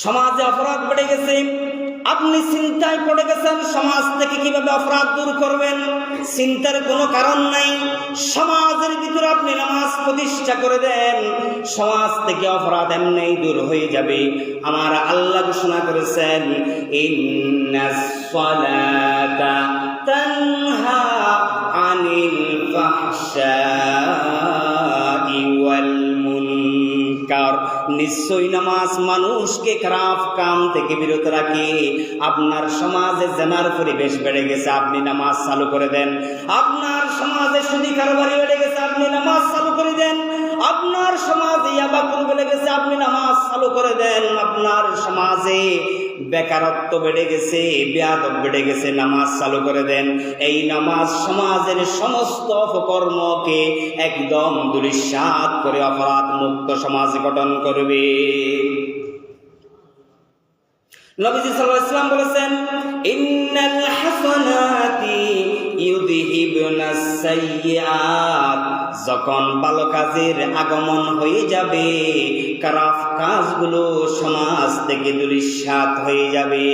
সমাজে অপরাধ বেড়ে গেছে। আপনি চিন্তায় পড়ে গেছেন, সমাজ থেকে কীভাবে অপরাধ দূর করবেন? চিন্তার কোনো কারণ নাই। সমাজের ভিতরে আপনি নামাজ প্রতিষ্ঠা করে দেন। সমাজ থেকে অপরাধ এমনি দূর হয়ে যাবে। আমার আল্লাহ ঘোষণা করেছেন তানহা আনিল ওয়াল মুনকার নিশ্চয়ই নামাজ মানুষকে খারাপ কাম থেকে বিরত রাখে। আপনার সমাজে জেনার পরিবেশ বেড়ে গেছে, আপনি নামাজ চালু করে দেন। আপনার সমাজে শুধু কারবারি বেড়ে গেছে, আপনি নামাজ চালু করে দেন। আপনার সমাজে বেড়ে গেছে, আপনি নামাজ চালু করে দেন, আপনার সমাজে বেকারত্ব বেড়ে গেছে, বেয়াদব বেড়ে গেছে, নামাজ চালু করে দেন। এই নামাজ সমাজের সমস্ত অপকর্মকে একদম দুরিশ্বাদ করে অপরাধ মুক্ত সমাজ গঠন করবে। নবীজি সাল্লাল্লাহু আলাইহি বলেছেন, ইন্নাল হাসানাতি ইউযহিবুনাস সাইয়্যাত। যখন ভালো কাজের আগমন হয়ে যাবে খারাপ কাজগুলো সমাজ থেকে দুরিশ্বাত হয়ে যাবে।